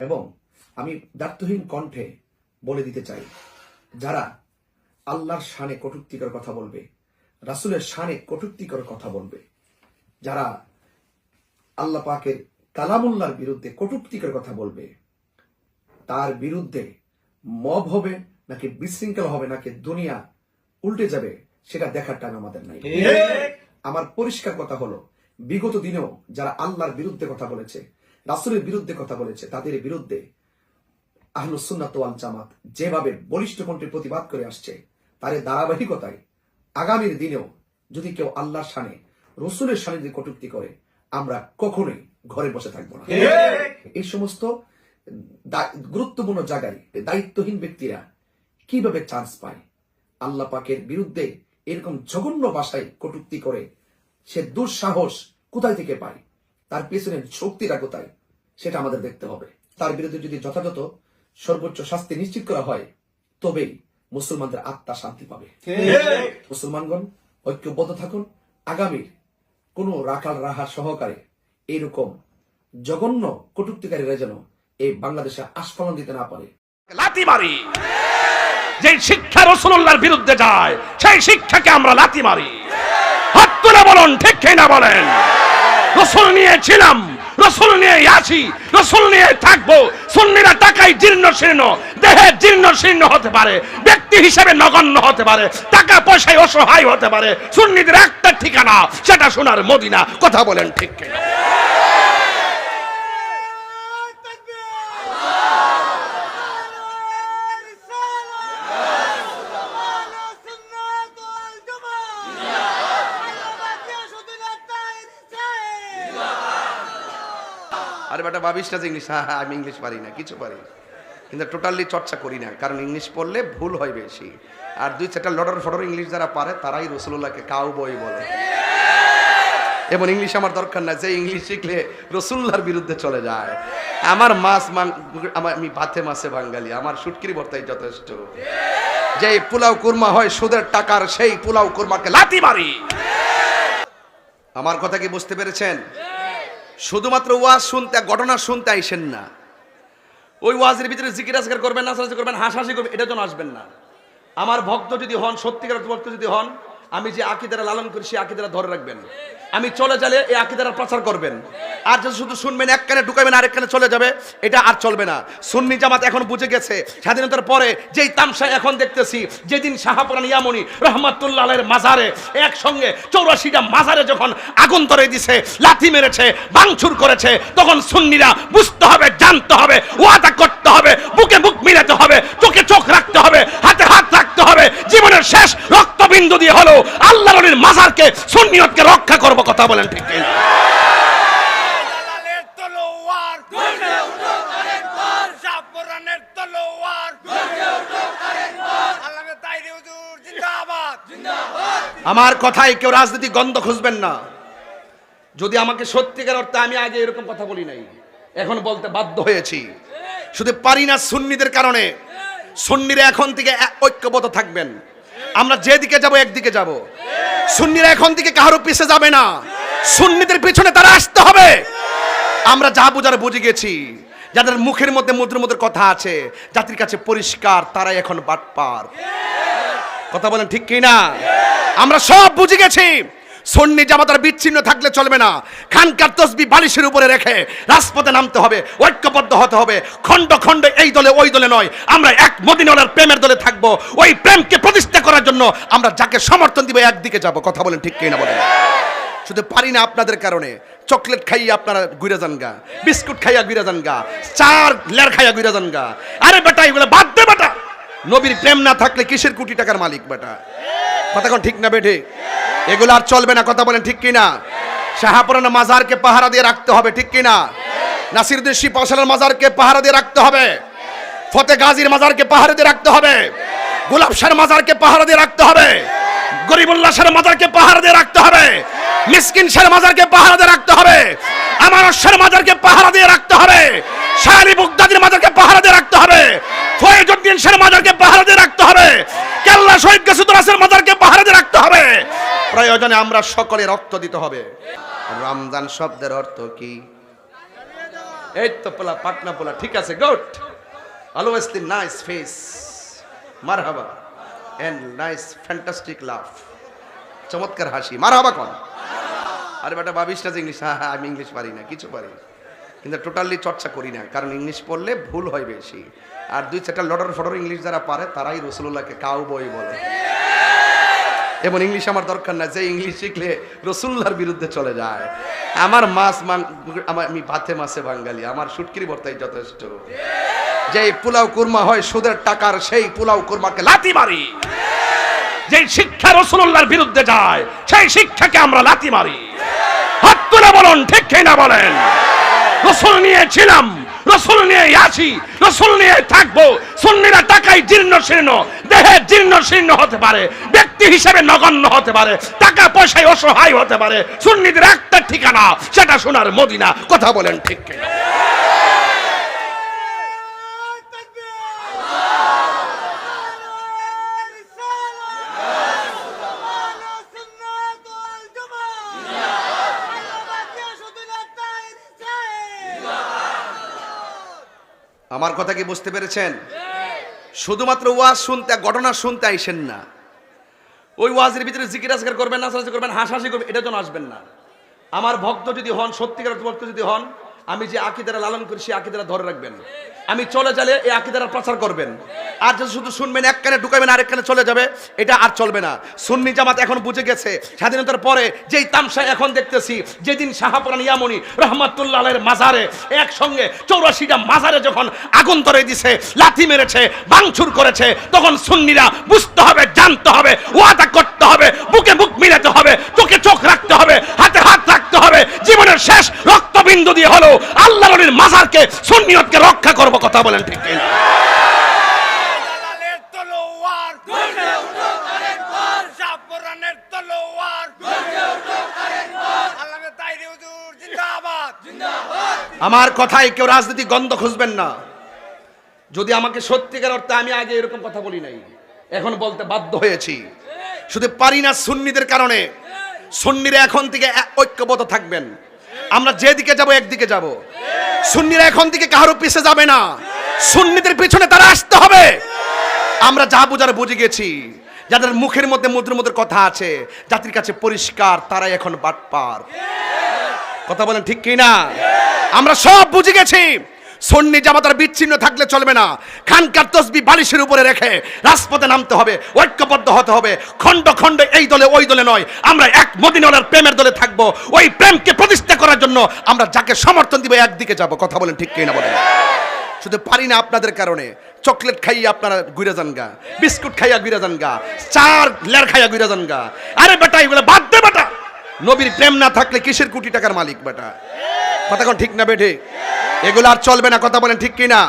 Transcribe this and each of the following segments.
এবং আমি দার্থহীন কণ্ঠে বলে দিতে চাই যারা আল্লাহর শানে কটুক্তিকর কথা বলবে রাসূলের শানে কটুক্তিকর কথা বলবে যারা আল্লাহ পাকের কালামুল্লাহর বিরুদ্ধে কটুক্তিকর কথা বলবে তার বিরুদ্ধে মব হবে নাকি বিশৃঙ্খল হবে নাকি দুনিয়া উল্টে যাবে সেটা দেখার টাইম আমাদের নাই। আমার পরিষ্কার কথা হলো বিগত দিনেও যারা আল্লাহর বিরুদ্ধে কথা বলেছে রাসূলের বিরুদ্ধে কথা বলেছে তাদের বিরুদ্ধে আহলুসুন্নাত ওয়াল জামাত যেভাবে বলিষ্ঠ কণ্ঠে প্রতিবাদ করে আসছে তার ধারাবাহিকতায় আগামীর দিনেও যদি কেউ আল্লাহর শানে রসুলের শানে যদি কটূক্তি করে আমরা কখনোই ঘরে বসে থাকব না। এই সমস্ত গুরুত্বপূর্ণ জায়গায় দায়িত্বহীন ব্যক্তিরা কীভাবে চান্স পায়? আল্লাহ পাকের বিরুদ্ধে এরকম জঘন্য ভাষায় কটুক্তি করে সে দুঃসাহস কোথায় থেকে পায়? তার পেছনে শক্তিটা কোথায়? সেটা আমাদের দেখতে হবে। তার বিরুদ্ধে যদি যথাযথ সর্বোচ্চ শাস্তি নিশ্চিত করা হয় তবেই মুসলমানদের আত্মা শান্তি পাবে। মুসলমানগণ ঐক্যবদ্ধ থাকুন। আগামীর কোন রাখাল রাহা সহকারে এরকম জঘন্য কটুক্তিকারীরা যেন এই বাংলাদেশে আস্ফলন দিতে না পারে। লাতি মারি। যে শিক্ষা রসুল্লাহর বিরুদ্ধে যায় সেই শিক্ষাকে আমরা লাতি মারি। হাত তুলে বলুন ঠিক না বলেন? রসুল নিয়ে ছিলাম রসুল নিয়ে আছি রসুল নিয়ে থাকব। সুন্নিরা টাকায় জীর্ণ শীর্ণ, দেহে জীর্ণ শীর্ণ হতে পারে, ব্যক্তি হিসেবে নগণ্য হতে পারে, টাকা পয়সায় অসহায় হতে পারে। সুন্নিদের একটা ঠিকানা, সেটা শোনার মদিনা। কথা বলেন ঠিক কিনা? আরে বেটা ভাবিস না যে ইংলিশ? হ্যাঁ হ্যাঁ আমি ইংলিশ পারি না, কিছু পারি। কিন্তু টোটালি চর্চা করি না, কারণ ইংলিশ পড়লে ভুল হয় বেশি। আর দুই চারটা লডর ফডর ইংলিশ যারা পারে, তারাই রসুল্লাহকে কাউ বই বলে। এবং ইংলিশ আমার দরকার না, যে ইংলিশ শিখলে রসুল্লাহর বিরুদ্ধে চলে যায়। আমার মাছ আমার আমি ভাতে মাছে বাঙালি, আমার সুটকির ভর্তাই যথেষ্ট। যে পোলাও কুরমা হয়, সুদের টাকার সেই পোলাও কুরমাকে লাতি মারি। আমার কথা কি বুঝতে পেরেছেন? শুধুমাত্র ওয়াজ শুনতে ঘটনা শুনতে আইসেন না। ওই ওয়াজের ভিতরে জিকির আজকার করবেন না করবেন, হাসাহাসি করবেন এটা জন্য আসবেন না। আমার ভক্ত যদি হন, সত্যিকার ভক্ত যদি হন আমি যে আকিদারা লালন করি, সেই আকিদারা ধরে রাখবেন। আমি চলে গেলে এই আকিদারা প্রচার করবেন। আর যদি শুধু শুনবেন, এক কানে ঢুকাবেন আরেক কানে চলে যাবে, এটা আর চলবে না। সুন্নি জামাত এখন বুঝে গেছে, স্বাধীনতার পরে যেই তামসা এখন দেখতেছি, যেদিন শাহাপুরান ইয়ামনি রহমাতুল্লাহ আলের মাজারে একসঙ্গে চৌরাশিটা মাজারে যখন আগুন ধরে দিছে, লাথি মেরেছে, ভাঙচুর করেছে, তখন সুন্নিরা বুঝতে হবে, জানতে হবে, ওয়াদা করতে হবে, বুকে বুক মিলাতে হবে, চোখে চোখ রাখতে হবে, হাতে রাখতে হবে। জীবনের শেষ রক্তবিন্দু দিয়ে হলো আল্লাহ নবীর মাজারকে সুন্নিয়তকে রক্ষা করব কথা বলেন ঠিক আমার কথায় কেউ রাজনীতি গন্ধ খুঁজবেন না। যদি আমাকে সত্যিকার অর্থে আমি আগে এরকম কথা বলি নাই এখন বলতে বাধ্য হয়েছি। শুধু পারি না সুন্নিদের কারণে। সুন্নিরা এখন থেকে ঐক্যবদ্ধ থাকবেন। আমরা যেদিকে যাব, একদিকে যাব। সুন্নিরা এখন থেকে কারও পিছে যাবে না। সুন্নিদের পিছনে তারা আসতে হবে। আমরা যা বুঝার বুঝে গেছি। যাদের মুখের মধ্যে মুদ্র মুদ্র কথা আছে, জাতির কাছে পরিষ্কার, তারাই এখন বাটপার। কথা বলেন ঠিক কি না আমরা সব বুঝে গেছি। সন্নি জামাতার বিচ্ছিন্ন থাকলে চলবে না। খানকার তসবি বালিশের উপরে রেখে রাজপথে নামতে হবে, ঐক্যবদ্ধ হতে হবে। খণ্ড খণ্ড এই দলে, ওই দলে নয়। আমরা এক মদিনার প্রেমের দলে থাকব। ওই প্রেমকে প্রতিষ্ঠা করার জন্য আমরা যাকে সমর্থন দিব একদিকে যাব। কথা বলেন ঠিক কি না বলেন। শুধু পারি না আপনাদের কারণে। চকলেট খাইয়ে আপনারা ঘুরে যান গা। বিস্কুট খাইয়া ঘুরে যান গা। চার লের খাইয়া ঘুরে যান গা। আরে বেটা, এগুলো বাদ দে বেটা। নবীর প্রেম না থাকলে কিসের কোটি টাকার মালিক বেটা? কথা কোন ঠিক না বেঠে? এগুলো আর চলবে না, কথা বলেন ঠিক কিনা? শাহাপুরানা মাজারকে পাহারা দিয়ে রাখতে হবে, ঠিক কিনা? নাসিরুদ্দিন শিব পাশালের মাজারকে পাহারা দিয়ে রাখতে হবে। ফতে গাজীর মাজারকে পাহারা দিয়ে রাখতে হবে। গোলাপ শাহের মাজারকে পাহারা দিয়ে রাখতে হবে। গরিবুল্লাহ শাহের মাজারকে পাহারা দিয়ে রাখতে হবে। মিসকিন শাহের মাজারকে পাহারা দিয়ে রাখতে হবে। আমার শাহের মাজারকে পাহারা দিয়ে রাখতে হবে। শাহরি বুগদাদির মাজারকে পাহারা দিয়ে রাখতে হবে। ফয়েজউদ্দিন শাহের মাজারকে পাহারা দিয়ে রাখতে হবে। কেল্লা শহীদ গেসুদ্দাসের মাজারকে পাহারা দিয়ে রাখতে হবে। প্রয়োজনে আমরা সকলে রক্ত দিতে হবে। রমজান শব্দের অর্থ কি? এই তো পোলা, পাটনা পোলা, ঠিক আছে, good. Always the nice face মারহাবা। এন্ড নাইস ফ্যান্টাস্টিক লাভ চমৎকার হাসি। মারহাবা কোন। আরে বেটা ভাবিস না যে ইংলিশ হ্যাঁ হ্যাঁ আমি ইংলিশ পারি না, কিছু পারি না। কিন্তু টোটালি চর্চা করি না, কারণ ইংলিশ পড়লে ভুল হয় বেশি। আর দুই চারটা লডর ফডর ইংলিশ যারা পারে, তারাই রসুল্লাহকে কাউ বই বলে। এবং ইংলিশ আমার দরকার না, যে ইংলিশ শিখলে রসুল্লাহর বিরুদ্ধে চলে যায়। আমার মাছ আমার আমি ভাতে মাছে বাঙালি, আমার সুটকিরি ভর্তাই যথেষ্ট। যে পোলাও কুরমা হয়, সুদের টাকার সেই পোলাও কুরমাকে লাথি মারি। যে শিক্ষা রসুল্লাহর বিরুদ্ধে যায়, সেই শিক্ষাকে আমরা লাথি মারি। হাত তুলে বলুন, ঠিক না বলেন? রসুল নিয়ে ছিলাম, রসুল নিয়ে আছি, রসুল নিয়ে থাকব। সুন্নিরা টাকায় জীর্ণ শীর্ণ, দেহে জীর্ণ শীর্ণ হতে পারে, ব্যক্তি হিসেবে নগণ্য হতে পারে, টাকা পয়সায় অসহায় হতে পারে। সুন্নিদের একটা ঠিকানা, সেটা শোনার মদিনা, কথা বলেন ঠিক কিনা? কথা কি বুঝতে পেরেছেন? শুধুমাত্র ওয়াজ শুনতে, ঘটনা শুনতে আইসেন না। ওই ওয়াজের ভিতরে জিকির করবেন না করবেন, হাসাহাসি করবেন, এটার জন্য আসবেন না। আমার ভক্ত যদি হন, সত্যিকার ভক্ত যদি হন আমি যে আকিদারা লালন করি, সেই আকিদারা ধরে রাখবেন। আমি চলে গেলে এই আকিদারা প্রচার করবেন। আর যদি শুধু শুনবেন, এক কানে ঢুকাবেন আরেক কানে চলে যাবে, এটা আর চলবে না। সুন্নি জামাত এখন বুঝে গেছে, স্বাধীনতার পরে যেই তামসা এখন দেখতেছি, যেদিন শাহাপুরান ইয়ামনি রহমাতুল্লাহ আলাইহির মাজারে একসঙ্গে চৌরাশিটা মাজারে যখন আগুন ধরে দিছে, লাথি মেরেছে, ভাঙচুর করেছে, তখন সুন্নিরা বুঝতে হবে, জানতে হবে, ওয়াদা করতে হবে বুকে বুক মিলাতে হবে চোখে চোখ রাখতে হবে হাতে হাত রাখতে হবে জীবনের শেষ রক্তবিন্দু দিয়ে হলো আল্লাহ মাজারকে সুন্নিয়তকে রক্ষা করব কথা বলেন ঠিক কিনা? আমার কথায় কেউ রাজনীতি গন্ধ খুঁজবেন না। যদি আমাকে সত্যিকার অর্থে আমি আগে এরকম কথা বলি নাই এখন বলতে বাধ্য হয়েছি। শুধু পারি না সুন্নিদের কারণে। সুন্নিরা এখন থেকে ঐক্যবদ্ধ থাকবেন। আমরা যেদিকে যাব একদিকে যাব। সুন্নিরা এখন দিকে কারও পিছে যাবে না। সুন্নিদের পিছনে তারা আসতে হবে। আমরা যা বুঝার বুঝে গেছি। যাদের মুখের মধ্যে মুদ্র মুদ্র কথা আছে, জাতির কাছে পরিষ্কার, তারাই এখন বাটপার। কথা বলেন ঠিক কি না আমরা সব বুঝে গেছি। সন্নি জামাতার বিচ্ছিন্ন থাকলে চলবে না। খানকার তসবি বালিশের উপরে রেখে রাজপথে নামতে হবে, ঐক্যবদ্ধ হতে হবে। খণ্ড খণ্ড এই দলে, ওই দলে নয়। আমরা এক মদিনার প্রেমের দলে থাকব। ওই প্রেমকে প্রতিষ্ঠা করার জন্য আমরা যাকে সমর্থন দিব, একদিকে যাব। কথা বলেন ঠিক কি না বলেন। শুধু পারি না আপনাদের কারণে। চকলেট খাইয়ে আপনারা ঘুরে যান গা। বিস্কুট খাইয়া ঘুরে যান গা। চার লেয়ার খাইয়া ঘুরে যান গা। আরে বেটা, এগুলো বাদ দে বেটা। নবীর প্রেম না থাকলে কিসের কোটি টাকার মালিক বেটা? কথা ঠিক না বেঠে এগুলো আর চলবে না, কথা বলেন ঠিক কিনা?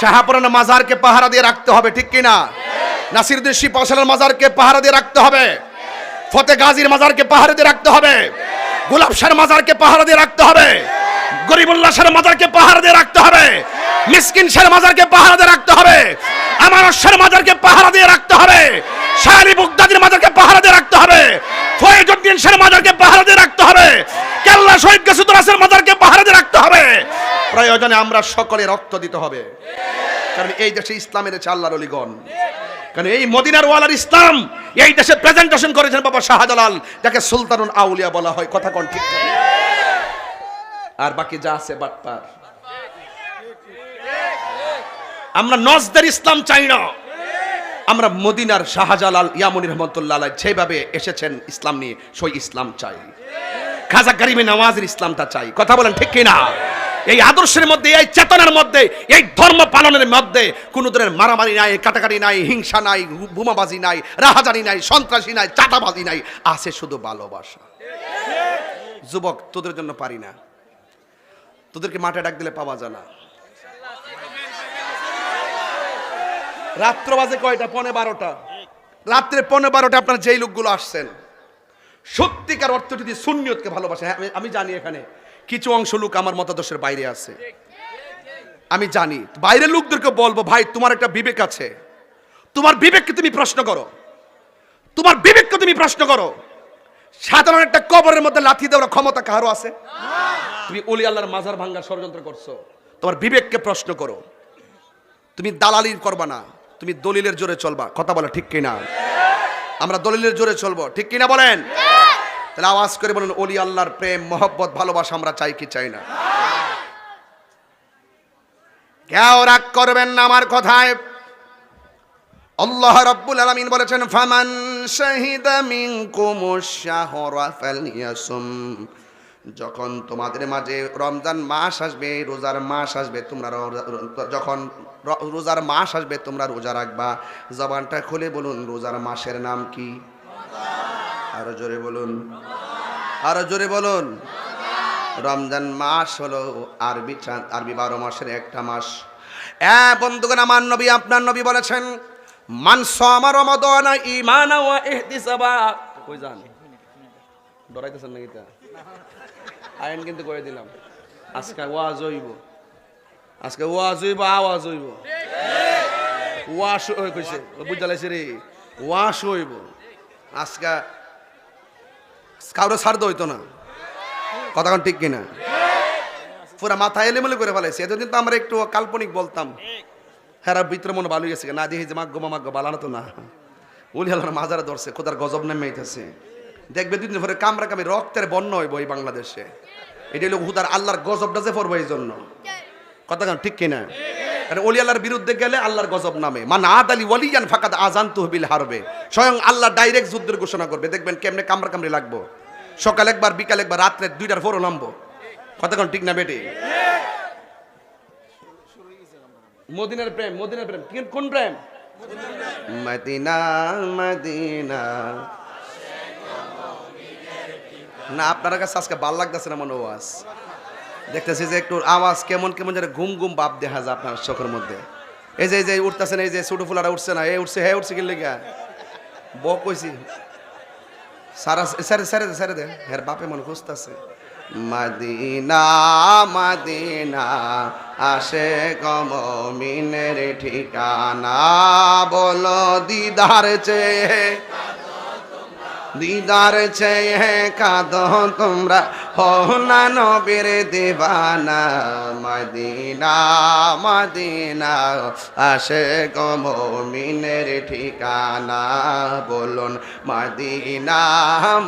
শাহাপুরানা মাজারকে পাহারা দিয়ে রাখতে হবে, ঠিক কিনা? নাসিরুদ্দিন শিপাশালের মাজারকে পাহারা দিয়ে রাখতে হবে। ফতে গাজীর মাজারকে পাহারা দিয়ে রাখতে হবে। গোলাপ শাহের মাজারকে পাহারা দিয়ে রাখতে হবে। গরিবুল্লাহ শাহের মাজারকে পাহারা দিয়ে রাখতে হবে। মিসকিন শাহের মাজারকে পাহারা দিয়ে রাখতে হবে। আমার শাহের মাজারকে পাহারা দিয়ে রাখতে হবে। শাহরি বুগদাদির মাজারকে পাহারা দিয়ে রাখতে হবে। ফয়েজউদ্দিন শাহের মাজারকে পাহারা দিয়ে রাখতে হবে। কেল্লা শহীদ গেসুদ্দাসের মাজারকে পাহারা দিয়ে রাখতে হবে প্রয়োজনে আমরা সকলে রক্ত দিতে হবে। কারণ এই দেশে ইসলামের আছে আল্লাহর অলিগণ। কারণ এই মদিনার ওয়ালার ইসলাম, এই দেশে প্রেজেন্টেশন করেছেন বাবা শাহজালাল, যাকে সুলতানুল আউলিয়া বলা হয়। কথা কোন ঠিক আর বাকি যা আছে বাটপার আমরা নজদের ইসলাম চাই না। আমরা মদিনার শাহজালাল ইয়ামুনি রহমতুল্লাহ যেভাবে এসেছেন ইসলাম নিয়ে, সেই ইসলাম চাই। খাজা গরিবে নওয়াজের ইসলামটা চাই। কথা বলেন ঠিক কিনা? এই আদর্শের মধ্যে এই চেতনার মধ্যে এই ধর্ম পালনের মধ্যে কোনো ধরনের মারামারি নাই কাটাকাটি নাই হিংসা নাই বোমাবাজি নাই রাহাজানি নাই সন্ত্রাসী নাই চাটাবাজি নাই আছে শুধু ভালোবাসা। যুবক তোদের জন্য পারি না। তোদেরকে মাঠে ডাক দিলে পাওয়া যায় না। রাত্র বাজে কয়টা? পনে বারোটা। রাত্রে পনে বারোটা আপনার যেই লোকগুলো আসছেন সত্যিকার অর্থ যদি সুন্নিয়তকে ভালোবাসে হ্যাঁ, আমি- আমি জানি এখানে। কিছু অংশ লোক আমার মতাদর্শের বাইরে আছে। আমি জানি, বাইরের লোকদেরকে বলব, ভাই, তোমার একটা বিবেক আছে। তোমার বিবেককে তুমি প্রশ্ন করো। তোমার বিবেককে তুমি প্রশ্ন করো। সাধারণ একটা কবরের মধ্যে লাথি দেওয়ার ক্ষমতা কারও আছে? তুমি অলি আল্লাহর মাজার ভাঙ্গার ষড়যন্ত্র করছ। তোমার বিবেককে প্রশ্ন করো। তুমি দালালি করবা না। তুমি দলিলের জোরে চলবা। কথা বলো ঠিক কিনা? আমরা দলিলের জোরে চলবো। ঠিক কিনা বলেন? তাহলে আওয়াজ করে বলুন অলি আল্লাহর প্রেম, মহব্বত, ভালোবাসা আমরা চাই কি চাই না? কেউ রাগ করবেন না আমার কথায়। আল্লাহ রাব্বুল আলামিন বলেছেন, ফামান শাহিদা মিনকুমুশ শাহরা ফালইয়াসুম যখন তোমাদের মাঝে রমজান মাস আসবে, রোজার মাস আসবে, তোমরা যখন রোজার মাস আসবে, তোমরা রোজা রাখবা। জবানটা খুলে বলুন, রোজার মাসের নাম কি? আরও জোরে বলুন। আরও জোরে বলুন। রমজান মাস হলো আরবি আরবি বারো মাসের একটা মাস। এ বন্ধুগণ, আমার নবী, আপনার নবী বলেছেন মানস আমার রমাদান ইমানা ওয়া ইহতিসাবা। কই যান? ডরাইতেছেন নাকি তা? আইন কিন্তু করে দিলাম। আজকে ওয়াজ হইব। আজকে ওয়াজ হইব, আওয়াজ হইব। ওয়াশ কইছে। বুঝালাইছে রে। ওয়াশ হইব। আজকে কাউরে ছাড় হইতো না। কথা ঠিক কিনা? পুরা মাথা এলেমেলে করে ফেলাইছে। এতদিন তো আমরা একটু কাল্পনিক বলতাম। হ্যাঁ ভিতরে মনে ভালো গেছে না দিয়ে যে মাগ্য মাগ্য বালানো তো না। উলি আল্লাহর মাজারে ধরছে, খোদার গজব নেমে আইতেছে। দেখবে দুদিন পরে কামরা কামি রক্তের বন্য হইব এই বাংলাদেশে। এটা হলো হুদার আল্লাহর গজবটা যে পড়ব এই জন্য। কথা ঠিক কিনা? আর অলি আল্লাহর বিরুদ্ধে গেলে আল্লাহর গজব নামে। মান আদ আলী ওলিয়ান ফাকাদ আজান তুহবিল হারবে। স্বয়ং আল্লাহ ডাইরেক্ট যুদ্ধের ঘোষণা করবে। দেখবেন কেমনে কামড়া কামড়ি লাগবো। সকাল একবার, বিকাল একবার, রাত্রে দুইটার পরও নামবো। কোন ঠিক না বেটে? মদিনার প্রেম মদিনার প্রেম। কোন প্রেম? Medina Medina. না, আপনার কাছে আজকে ভালো লাগতেছে না মনে ওয়াজ দেখতেছি যে একটু আওয়াজ কেমন কেমন যেন ঘুম ঘুম ভাব দেখা যায় আপনার চোখের মধ্যে। এই যে এই যে উঠতেছেন, এই যে ছোট ফুলারা উঠছে না, এই উঠছে হ্যাঁ উঠছে কি লেগা। ব কইছি, সারা, সারে সারে দে সারে দে। হের বাপে মনে খুঁজতেছে, মাদিনা মাদিনা, আসে কম মিনের ঠিকানা, বলো দিদার চেয়ে দিদার চেয়ে কাঁদ তোমরা। হো না নবীর দেবানা, মদিনা মদিনা আসে গম মিনের ঠিকানা। বলুন, মদিনা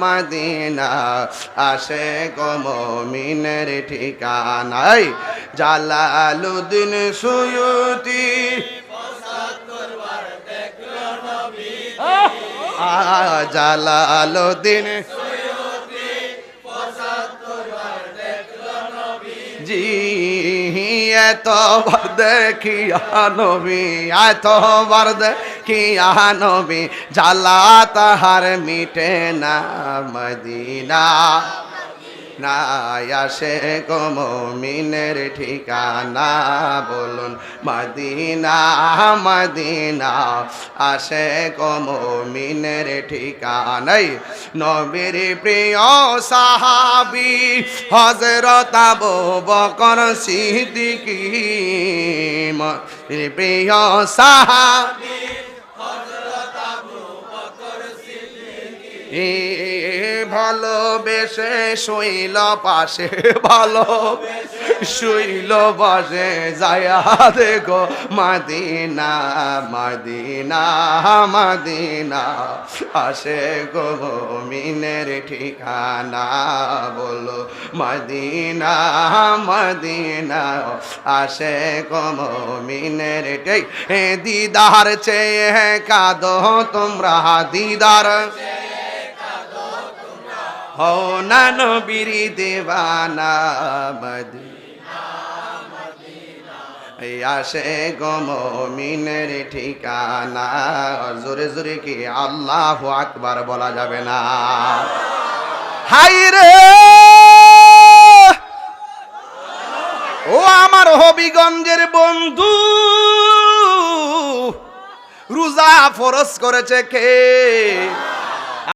মদিনা আসে গম মিনের ঠিকানাই জালালুদ্দিন সুয়ুতি। জালালুদ্দিন জি এতবার দেখিয়া নবী এতবার দেখিয়া নবী জালা তাহার মিটে না মদিনা। না আসে মিনের ঠিকানা, বলুন মদিনা মদিনা। আসে কম মিনের ঠিকানাই। নবীর প্রিয় সাহাবি হজরত আবু বকর সিদ্দিকী। প্রিয় সাহাবি হজরত বকর এ ভালোবেসে শৈল পাশে ভালো শৈল পাশে, যায়া দেখো মাদিনা মাদিনা মাদিনা, আসে গো মিনের ঠিকানা, বলো মাদিনা মাদিনা, আসে গো মিনের ঠিক দিদার চেয়ে কাঁদো তোমরা, দিদার হো না নবীর এই আসে গম মিনের ঠিকানা। জোরে জোরে কি আল্লাহ আকবার বলা যাবে না? হাই রে! ও আমার হবিগঞ্জের বন্ধু। রোজা ফরজ করেছে কে?